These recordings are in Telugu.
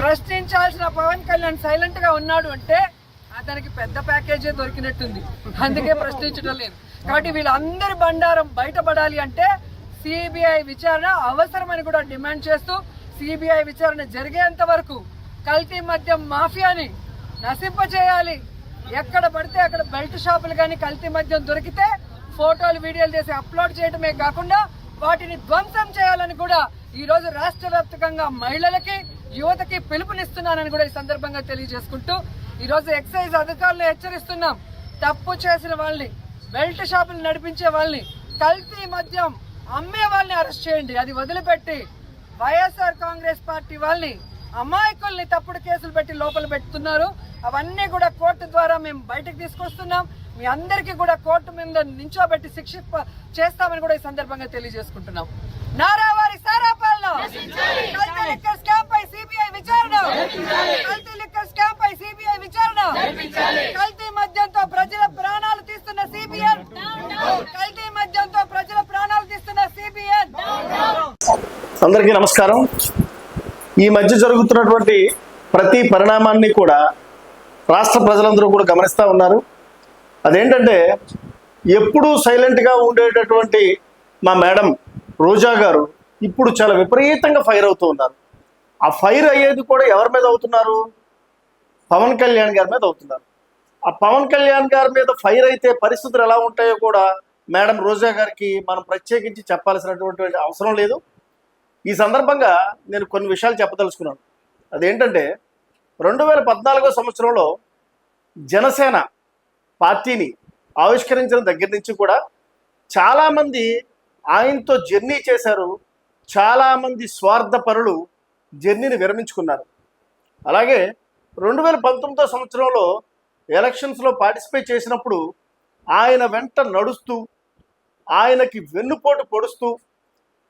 ప్రశ్నించాల్సిన పవన్ కళ్యాణ్ సైలెంట్గా ఉన్నాడు అంటే అతనికి పెద్ద ప్యాకేజే దొరికినట్టుంది. అందుకే ప్రశ్నించడం లేదు. కాబట్టి వీళ్ళందరి బండారం బయటపడాలి అంటే సిబిఐ విచారణ అవసరమని కూడా డిమాండ్ చేస్తూ సిబిఐ విచారణ జరిగేంత వరకు కల్తీ మద్యం మాఫియాని నశింప చేయాలి. ఎక్కడ పడితే అక్కడ బెల్ట్ షాపులు కానీ కల్తీ మద్యం దొరికితే ఫోటోలు వీడియోలు చేసి అప్లోడ్ చేయడమే కాకుండా వాటిని ధ్వంసం చేయాలని కూడా ఈరోజు రాష్ట్ర వ్యాప్తంగా మహిళలకి యువతకి పిలుపునిస్తున్నానని కూడా ఈ సందర్భంగా తెలియజేసుకుంటూ ఈ రోజు ఎక్సైజ్ అధికారులు హెచ్చరిస్తున్నాం. తప్పు చేసిన వాళ్ళని బెల్ట్ షాపులు నడిపించే వాళ్ళని కల్తీ మద్యం అమ్మే వాళ్ళని అరెస్ట్ చేయండి. అది వదిలిపెట్టి వైఎస్ఆర్ కాంగ్రెస్ పార్టీ వాళ్ళని అమాయకుల్ని తప్పుడు కేసులు పెట్టి లోపల పెడుతున్నారు. అవన్నీ కూడా కోర్టు ద్వారా మేము బయటకు తీసుకొస్తున్నాం. మీ అందరికీ కూడా కోర్టు మీద నించోబెట్టి శిక్ష చేస్తామని కూడా ఈ సందర్భంగా తెలియజేసుకుంటున్నాం. నారావారి సారా పాలన కల్తీ లిక్కర్ స్కామ్ పై సిబిఐ విచారణ కల్తీ లిక్కర్ స్కామ్ పై సిబిఐ విచారణ కల్తీ మద్యంతో ప్రజల ప్రాణాలు తీస్తున్న సిబిఎన్ కల్తీ మద్యంతో ప్రజల ప్రాణాలు తీస్తున్న సిబిఎన్ అందరికీ నమస్కారం. ఈ మధ్య జరుగుతున్నటువంటి ప్రతి పరిణామాన్ని కూడా రాష్ట్ర ప్రజలందరూ కూడా గమనిస్తూ ఉన్నారు. అదేంటంటే ఎప్పుడూ సైలెంట్గా ఉండేటటువంటి మా మేడం రోజా గారు ఇప్పుడు చాలా విపరీతంగా ఫైర్ అవుతూ ఉన్నారు. ఆ ఫైర్ అయ్యేది కూడా ఎవరి మీద అవుతున్నారు? పవన్ కళ్యాణ్ గారి మీద అవుతున్నారు. ఆ పవన్ కళ్యాణ్ గారి మీద ఫైర్ అయితే పరిస్థితులు ఎలా ఉంటాయో కూడా మేడం రోజా గారికి మనం ప్రత్యేకించి చెప్పాల్సినటువంటి అవసరం లేదు. ఈ సందర్భంగా నేను కొన్ని విషయాలు చెప్పదలుచుకున్నాను. అదేంటంటే రెండు వేల పద్నాలుగో సంవత్సరంలో జనసేన పార్టీని ఆవిష్కరించిన దగ్గర నుంచి కూడా చాలామంది ఆయనతో జర్నీ చేశారు చాలామంది స్వార్థపరులు జర్నీని విరమించుకున్నారు. అలాగే రెండు వేల పంతొమ్మిదో సంవత్సరంలో ఎలక్షన్స్లో పార్టిసిపేట్ చేసినప్పుడు ఆయన వెంట నడుస్తూ ఆయనకి వెన్నుపోటు పొడుస్తూ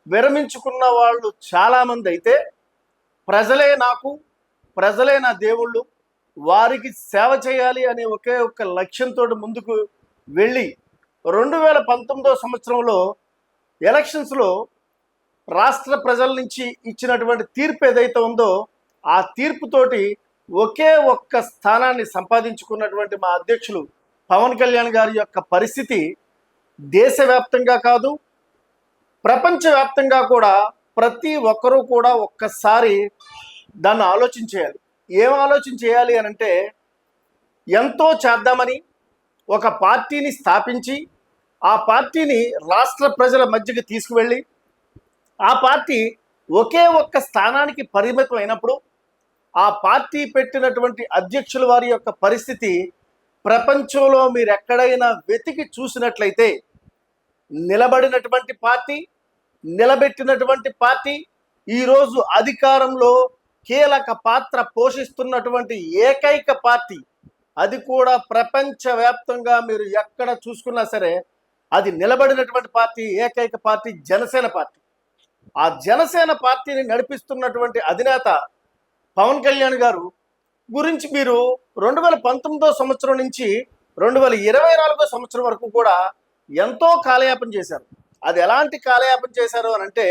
విరమించుకున్న వాళ్ళు చాలామంది అయితే ప్రజలే నాకు ప్రజలే నా దేవుళ్ళు వారికి సేవ చేయాలి అనే ఒకే ఒక్క లక్ష్యంతో ముందుకు వెళ్ళి రెండు వేల పంతొమ్మిదో సంవత్సరంలో ఎలక్షన్స్లో రాష్ట్ర ప్రజల నుంచి ఇచ్చినటువంటి తీర్పు ఏదైతే ఉందో ఆ తీర్పుతోటి ఒకే ఒక్క స్థానాన్ని సంపాదించుకున్నటువంటి మా అధ్యక్షులు పవన్ కళ్యాణ్ గారి యొక్క పరిస్థితి దేశవ్యాప్తంగా కాదు ప్రపంచవ్యాప్తంగా కూడా ప్రతి ఒక్కరూ కూడా ఒక్కసారి దాన్ని ఆలోచించేయాలి ఏం ఆలోచన చేయాలి అని అంటే ఎంతో చేద్దామని ఒక పార్టీని స్థాపించి ఆ పార్టీని రాష్ట్ర ప్రజల మధ్యకి తీసుకువెళ్ళి ఆ పార్టీ ఒకే ఒక్క స్థానానికి పరిమితం అయినప్పుడు ఆ పార్టీ పెట్టినటువంటి అధ్యక్షుల వారి యొక్క పరిస్థితి ప్రపంచంలో మీరు ఎక్కడైనా వెతికి చూసినట్లయితే నిలబడినటువంటి పార్టీ నిలబెట్టినటువంటి పార్టీ ఈరోజు అధికారంలో కీలక పాత్ర పోషిస్తున్నటువంటి ఏకైక పార్టీ. అది కూడా ప్రపంచవ్యాప్తంగా మీరు ఎక్కడ చూసుకున్నా సరే అది నిలబడినటువంటి పార్టీ ఏకైక పార్టీ జనసేన పార్టీ. ఆ జనసేన పార్టీని నడిపిస్తున్నటువంటి అధినేత పవన్ కళ్యాణ్ గారు గురించి మీరు రెండు వేల పంతొమ్మిదో సంవత్సరం నుంచి రెండు వేల ఇరవై నాలుగో సంవత్సరం వరకు కూడా ఎంతో కాలయాపన చేశారు. అది ఎలాంటి కాలయాపన చేశారు అని అంటే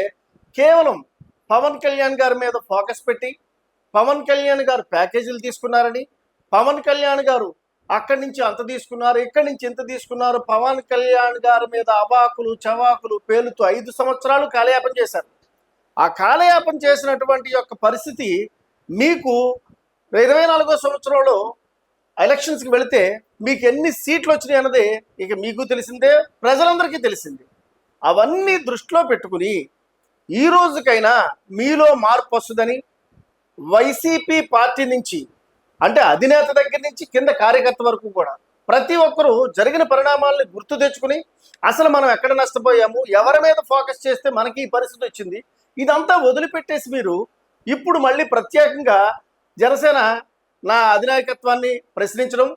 కేవలం పవన్ కళ్యాణ్ గారి మీద ఫోకస్ పెట్టి పవన్ కళ్యాణ్ గారు ప్యాకేజీలు తీసుకున్నారని పవన్ కళ్యాణ్ గారు అక్కడి నుంచి అంత తీసుకున్నారు ఇక్కడి నుంచి ఇంత తీసుకున్నారు పవన్ కళ్యాణ్ గారి మీద అవాకులు చవాకులు పేలుతూ ఐదు సంవత్సరాలు కాలయాపన చేశారు. ఆ కాలయాపన చేసినటువంటి యొక్క పరిస్థితి మీకు ఇరవై నాలుగో సంవత్సరంలో ఎలక్షన్స్కి వెళితే మీకు ఎన్ని సీట్లు వచ్చినాయి అన్నది ఇక మీకు తెలిసిందే ప్రజలందరికీ తెలిసింది. అవన్నీ దృష్టిలో పెట్టుకుని ఈ రోజుకైనా మీలో మార్పు వస్తుందని వైసీపీ పార్టీ నుంచి అంటే అధినేత దగ్గర నుంచి కింద కార్యకర్త వరకు కూడా ప్రతి ఒక్కరూ జరిగిన పరిణామాలని గుర్తు తెచ్చుకుని అసలు మనం ఎక్కడ నష్టపోయాము ఎవరి మీద ఫోకస్ చేస్తే మనకి ఈ పరిస్థితి వచ్చింది ఇదంతా వదిలిపెట్టేసి మీరు ఇప్పుడు మళ్ళీ ప్రత్యేకంగా జనసేన నా అధినాయకత్వాన్ని ప్రశ్నించడం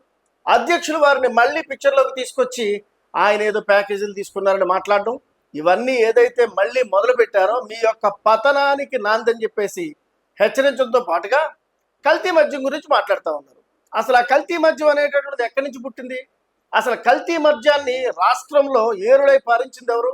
అధ్యక్షులు వారిని మళ్ళీ పిక్చర్లోకి తీసుకొచ్చి ఆయన ఏదో ప్యాకేజీలు తీసుకున్నారని మాట్లాడడం ఇవన్నీ ఏదైతే మళ్ళీ మొదలు పెట్టారో మీ యొక్క పతనానికి నాందని చెప్పేసి హెచ్చరించడంతో పాటుగా కల్తీ మద్యం గురించి మాట్లాడుతూ ఉన్నారు. అసలు ఆ కల్తీ మద్యం అనేటటువంటిది ఎక్కడి నుంచి పుట్టింది? అసలు కల్తీ మద్యాన్ని రాష్ట్రంలో ఏరుడై పాలించింది ఎవరు?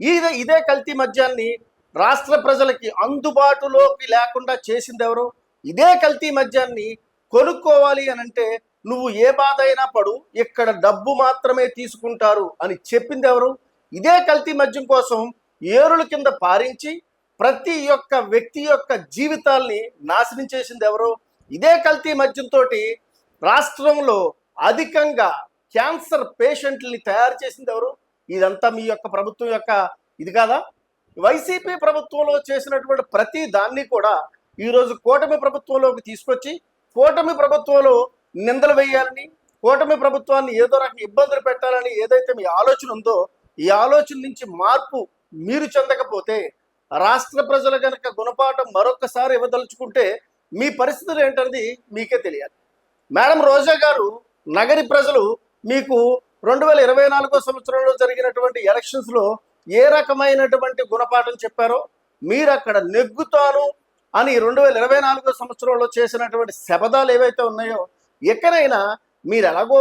ఇదే ఇదే కల్తీ మద్యాన్ని రాష్ట్ర ప్రజలకి అందుబాటులోకి లేకుండా చేసింది ఎవరు? ఇదే కల్తీ మద్యాన్ని కొనుక్కోవాలి అని అంటే నువ్వు ఏ బాధ అయినా పడు ఇక్కడ డబ్బు మాత్రమే తీసుకుంటారు అని చెప్పింది ఎవరు? ఇదే కల్తీ మద్యం కోసం ఏరుల కింద పారించి ప్రతి ఒక్క వ్యక్తి యొక్క జీవితాల్ని నాశనం చేసింది ఎవరు? ఇదే కల్తీ మద్యంతో రాష్ట్రంలో అధికంగా క్యాన్సర్ పేషెంట్లని తయారు చేసింది ఎవరు? ఇదంతా మీ యొక్క ప్రభుత్వం యొక్క ఇది కాదా? వైసీపీ ప్రభుత్వంలో చేసినటువంటి ప్రతి దాన్ని కూడా ఈరోజు కూటమి ప్రభుత్వంలోకి తీసుకొచ్చి కూటమి ప్రభుత్వంలో నిందలు వేయాలని కూటమి ప్రభుత్వాన్ని ఏదో రకం ఇబ్బందులు పెట్టాలని ఏదైతే మీ ఆలోచన ఉందో ఈ ఆలోచన నుంచి మార్పు మీరు చెందకపోతే రాష్ట్ర ప్రజలు కనుక గుణపాఠం మరొకసారి ఇవ్వదలుచుకుంటే మీ పరిస్థితులు ఏంటనేది మీకే తెలియాలి. మేడం రోజా గారు నగరి ప్రజలు మీకు రెండు వేల ఇరవై నాలుగో సంవత్సరంలో జరిగినటువంటి ఎలక్షన్స్లో ఏ రకమైనటువంటి గుణపాఠం చెప్పారో మీరు అక్కడ నెగ్గుతాను అని రెండు వేల ఇరవై నాలుగో సంవత్సరంలో చేసినటువంటి శపథాలు ఏవైతే ఉన్నాయో ఎక్కడైనా మీరు ఎలాగో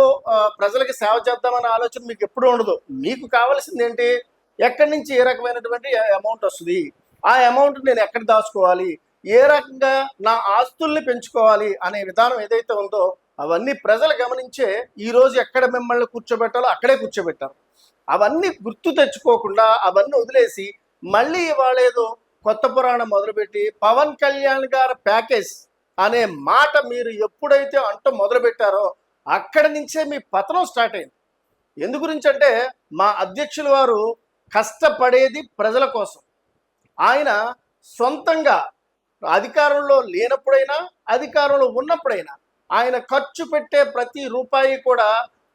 ప్రజలకి సేవ చేద్దామనే ఆలోచన మీకు ఎప్పుడూ ఉండదు. మీకు కావాల్సింది ఏంటి? ఎక్కడి నుంచి ఏ రకమైనటువంటి అమౌంట్ వస్తుంది? ఆ అమౌంట్ నేను ఎక్కడ దాచుకోవాలి? ఏ రకంగా నా ఆస్తుల్ని పెంచుకోవాలి అనే విధానం ఏదైతే ఉందో అవన్నీ ప్రజలు గమనించే ఈరోజు ఎక్కడ మిమ్మల్ని కూర్చోబెట్టాలో అక్కడే కూర్చోబెట్టారు. అవన్నీ గుర్తు తెచ్చుకోకుండా అవన్నీ వదిలేసి మళ్ళీ ఇవాళ ఏదో కొత్త పురాణం మొదలుపెట్టి పవన్ కళ్యాణ్ గారి ప్యాకేజ్ అనే మాట మీరు ఎప్పుడైతే అంట మొదలుపెట్టారో అక్కడి నుంచే మీ పతనం స్టార్ట్ అయింది. ఎందు గురించి అంటే మా అధ్యక్షుల వారు కష్టపడేది ప్రజల కోసం. ఆయన సొంతంగా అధికారంలో లేనప్పుడైనా అధికారంలో ఉన్నప్పుడైనా ఆయన ఖర్చు పెట్టే ప్రతి రూపాయి కూడా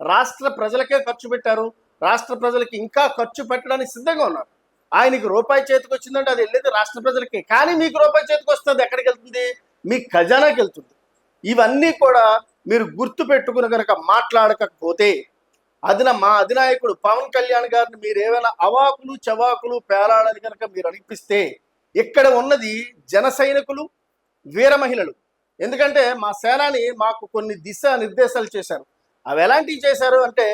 రాష్ట్ర ప్రజలకే ఖర్చు పెట్టారు. రాష్ట్ర ప్రజలకి ఇంకా ఖర్చు పెట్టడానికి సిద్ధంగా ఉన్నారు. ఆయనకి రూపాయి చేతికి వచ్చిందంటే అది వెళ్ళేది రాష్ట్ర ప్రజలకి. కానీ మీకు రూపాయి చేతికి వస్తుంది ఎక్కడికి వెళ్తుంది? మీ ఖజానాకి వెళ్తుంది. ఇవన్నీ కూడా మీరు గుర్తు పెట్టుకుని కనుక మాట్లాడకపోతే అదిన మా అధినాయకుడు పవన్ కళ్యాణ్ గారిని మీరు ఏమైనా అవాకులు చవాకులు పేలాడని కనుక మీరు అనిపిస్తే ఇక్కడ ఉన్నది జన సైనికులు వీర మహిళలు. ఎందుకంటే మా సేనాని మాకు కొన్ని దిశ నిర్దేశాలు చేశారు. అవి ఎలాంటివి చేశారు అంటే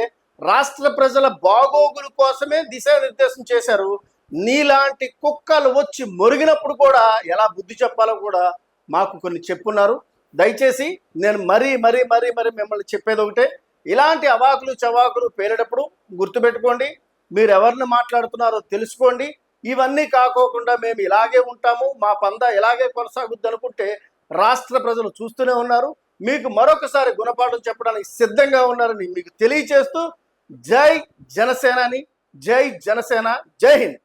రాష్ట్ర ప్రజల బాగోగుల కోసమే దిశానిర్దేశం చేశారు. నీలాంటి కుక్కలు వచ్చి మొరిగినప్పుడు కూడా ఎలా బుద్ధి చెప్పాలో కూడా మాకు కొన్ని చెప్పున్నారు. దయచేసి నేను మరీ మరీ మరీ మరీ మిమ్మల్ని చెప్పేది ఒకటే. ఇలాంటి అవాకులు చవాకులు పేరేటప్పుడు గుర్తుపెట్టుకోండి. మీరు ఎవరిని మాట్లాడుతున్నారో తెలుసుకోండి. ఇవన్నీ కాకోకుండా మేము ఇలాగే ఉంటాము. మా పంద ఇలాగే కొనసాగుద్ది అనుకుంటే రాష్ట్ర ప్రజలు చూస్తూనే ఉన్నారు. మీకు మరొకసారి గుణపాఠం చెప్పడానికి సిద్ధంగా ఉన్నారని మీకు తెలియచేస్తూ జై జనసేనాని జై జనసేన జై హింద్.